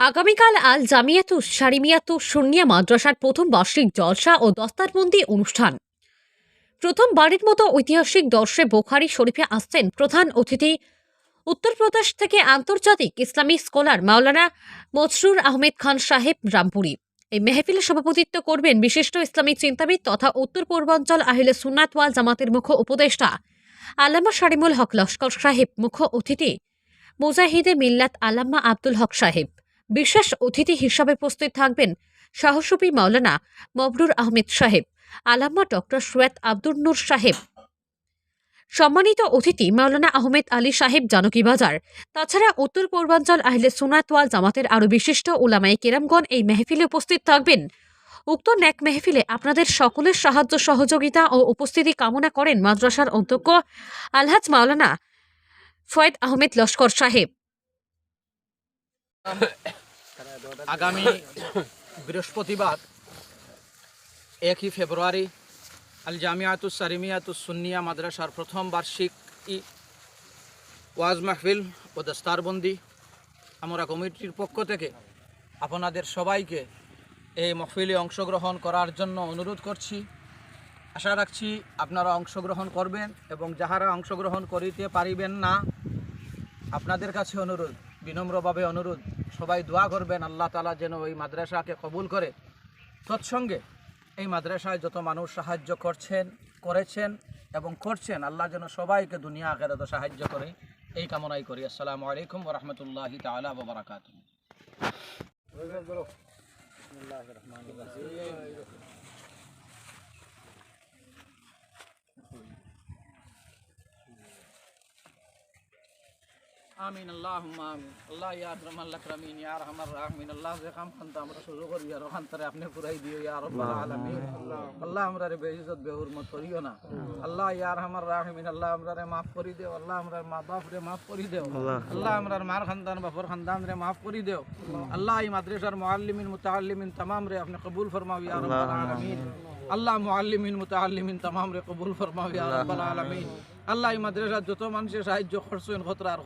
আগামীকাল আল জামিয়াতুস সারিমিয়াতুস সুন্নিয়া মাদ্রাসার প্রথম বার্ষিক জলসা ও দস্তারবন্দি অনুষ্ঠান। প্রথমবারের মতো ঐতিহাসিক দর্শে বোখারি শরীফে আসছেন প্রধান অতিথি। উত্তরপ্রদেশ থেকে আন্তর্জাতিক ইসলামী স্কলার মাওলানা মসরুর আহমেদ খান সাহেব রামপুরি। এই মেহফিলে সভাপতিত্ব করবেন বিশিষ্ট ইসলামী চিন্তাবিদ তথা উত্তর পূর্বাঞ্চল আহিলে সুন্নাত ওয়াল জামাতের মুখ্য উপদেষ্টা আল্লামা শারিমুল হক লস্কর সাহেব মুখ্য অতিথি। মুজাহিদে মিল্লাত আলাম্মা আব্দুল হক সাহেব। বিশেষ অতিথি হিসাবে উপস্থিত থাকবেন সাহসুপি মাওলানা মবরুর আহমেদ সাহেব আলাম্মা ডক্টর সৈয়দ আব্দুর নূর সাহেব। সম্মানিত অতিথি মাওলানা আহমেদ আলী সাহেব জানকী বাজার, তাছাড়া উত্তর পূর্বাঞ্চল আহলে সুনাতওয়াল জামাতের আরও বিশিষ্ট ওলামাই কেরামগণ এই মেহফিলে উপস্থিত থাকবেন। উক্ত ন্যাক মেহফিলে আপনাদের সকলের সাহায্য, সহযোগিতা ও উপস্থিতি কামনা করেন মাদ্রাসার অধ্যক্ষ আলহাজ মাওলানা ফয়েদ আহমেদ লস্কর সাহেব। আগামী বৃহস্পতিবার একই ফেব্রুয়ারি আল জামিয়াতুস সারিমিয়াতুস সুন্নিয়া মাদ্রাসার প্রথম বার্ষিক ই ওয়াজ মাহফিল ও দস্তারবন্দি। আমরা কমিটির পক্ষ থেকে আপনাদের সবাইকে এই মহফিলে অংশগ্রহণ করার জন্য অনুরোধ করছি। আশা রাখছি আপনারা অংশগ্রহণ করবেন এবং যাহারা অংশগ্রহণ করিতে পারিবেন না, আপনাদের কাছে অনুরোধ। বিনম্রভাবে অনুরোধ, সবাই দোয়া করবেন আল্লাহ তালা যেন ওই মাদ্রাসাকে কবুল করে। তৎসঙ্গে এই মাদ্রাসায় যত মানুষ সাহায্য করছেন, করেছেন এবং করছেন, আল্লাহ যেন সবাইকে দুনিয়া আখেরাতে সাহায্য করে। এই কামনাই করি। আসসালামু আলাইকুম রহমতুল্লাহি তালা বারাকাত আমিন আল্লাহ আমিন আল্লাহ ইয়া আকরাম আল্লাহ আকরামিন ইয়া রহমান রাহমিন আল্লাহ যে কাম খান্তা আমরা শুরু করি আর ওখান তারে আপনি পুরাই দিও ইয়া রব্বাল আলামিন আল্লাহ আমরা রে বেইজ্জত বেহুরমত করিও না আল্লাহ ইয়া রহমান রাহমিন আল্লাহ আমরা রে মাফ করি দেও আল্লাহ আমরা মা বাপ রে মাফ করি দেও আল্লাহ আমরা মার খানদান বাপর খানদান রে মাফ করি দেও আল্লাহ এই মাদ্রাসার মুআল্লিমিন মুতাআল্লিমিন तमाम রে আপনি কবুল ফরমাও ইয়া রব্বাল আলামিন আল্লাহ মুআল্লিমিন মুতাআল্লিমিন तमाम রে কবুল ফরমাও ইয়া রব্বাল আলামিন আল্লাহ এই মাদ্রাসার যত মানুষের সাহায্য করছেন খতরার